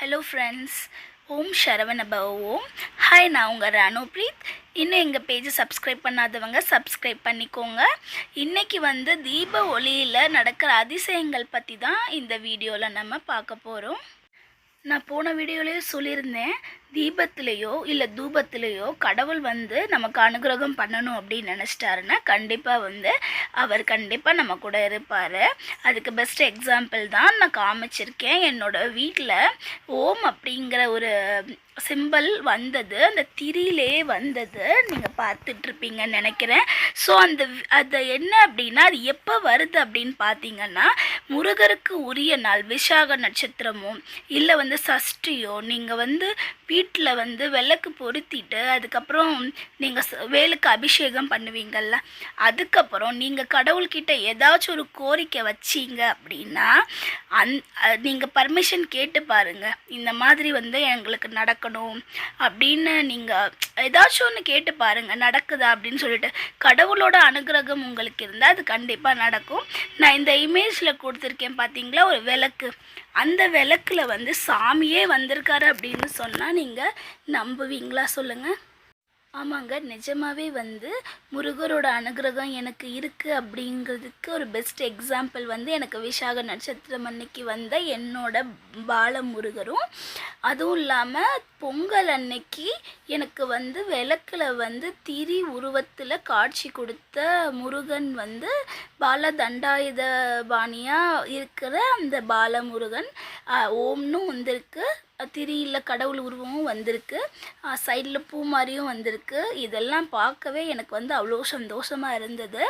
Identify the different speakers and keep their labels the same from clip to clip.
Speaker 1: Hello friends Om Saravana பவ ஓம் hi நான் உங்கள் ராணுப்ரீத். இன்னும் எங்கள் பேஜை சப்ஸ்கிரைப் பண்ணாதவங்க சப்ஸ்கிரைப் பண்ணிக்கோங்க. இன்றைக்கி வந்து தீப ஒளியில் நடக்கிற அதிசயங்கள் பற்றி தான் இந்த வீடியோவில் நம்ம பார்க்க போகிறோம் நான் போன வீடியோலேயே சொல்லியிருந்தேன். தீபத்திலேயோ இல்லை தூபத்திலேயோ கடவுள் வந்து நமக்கு அனுகிரகம் பண்ணணும் அப்படின்னு நினச்சிட்டாருன்னா கண்டிப்பாக வந்து அவர் கண்டிப்பாக நம்ம கூட இருப்பார். அதுக்கு பெஸ்ட் எக்ஸாம்பிள் தான் நான் காமிச்சிருக்கேன். என்னோட வீட்டில் ஓம் அப்படிங்கிற ஒரு சிம்பிள் வந்தது. அந்த திரியிலே வந்தது. நீங்கள் பார்த்துட்ருப்பீங்கன்னு நினைக்கிறேன். ஸோ அந்த அது என்ன அப்படின்னா அது எப்போ வருது அப்படின்னு பார்த்தீங்கன்னா முருகருக்கு உரிய நாள் விசாக நட்சத்திரமோ இல்லை வந்து சஷ்டியோ நீங்கள் வந்து வீட்டில் வந்து விளக்கு பொருத்திட்டு அதுக்கப்புறம் நீங்கள் வேலுக்கு அபிஷேகம் பண்ணுவீங்கள்ல அதுக்கப்புறம் நீங்கள் கடவுள்கிட்ட ஏதாச்சும் ஒரு கோரிக்கை வச்சீங்க அப்படின்னா அந் நீங்கள் பர்மிஷன் கேட்டு பாருங்கள் இந்த மாதிரி வந்து எங்களுக்கு நடக்கணும் அப்படின்னு நீங்கள் ஏதாச்சும் ஒன்று கேட்டு பாருங்கள் நடக்குதா அப்படின்னு சொல்லிட்டு. கடவுளோட அனுகிரகம் உங்களுக்கு இருந்தால் அது கண்டிப்பாக நடக்கும். நான் இந்த இமேஜில் கொடுத்துருக்கேன் பார்த்தீங்களா ஒரு விளக்கு. அந்த விளக்கில் வந்து சாமியே வந்திருக்காரு அப்படின்னு சொன்னால் நீங்கள் நம்புவீங்களா சொல்லுங்கள் ஆமாங்க நிஜமாகவே வந்து முருகரோட அனுகிரகம் எனக்கு இருக்குது அப்படிங்கிறதுக்கு ஒரு பெஸ்ட் எக்ஸாம்பிள் வந்து எனக்கு விஷாக நட்சத்திரம் அன்னைக்கு வந்த என்னோட பாலமுருகரும். அதுவும் இல்லாமல் பொங்கல் அன்னைக்கு எனக்கு வந்து விளக்கில் வந்து திரி உருவத்தில் காட்சி கொடுத்த முருகன் வந்து பால தண்டாயுத பாணியாக இருக்கிற அந்த பாலமுருகன் ஓம்னும் வந்திருக்கு திரியில் கடவுள் உருவமும் வந்திருக்கு. சைடில் பூ மாதிரியும் வந்திருக்கு. இதெல்லாம் பார்க்கவே எனக்கு வந்து அவ்வளோ சந்தோஷமாக இருந்தது.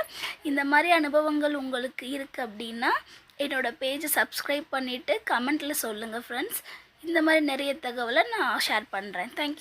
Speaker 1: இந்த மாதிரி அனுபவங்கள் உங்களுக்கு இருக்குது அப்படின்னா என்னோடய பேஜை சப்ஸ்கிரைப் பண்ணிவிட்டு கமெண்ட்டில் சொல்லுங்கள் ஃப்ரெண்ட்ஸ் இந்த மாதிரி நிறைய தகவலை நான் ஷேர் பண்ணுறேன் தேங்க்யூ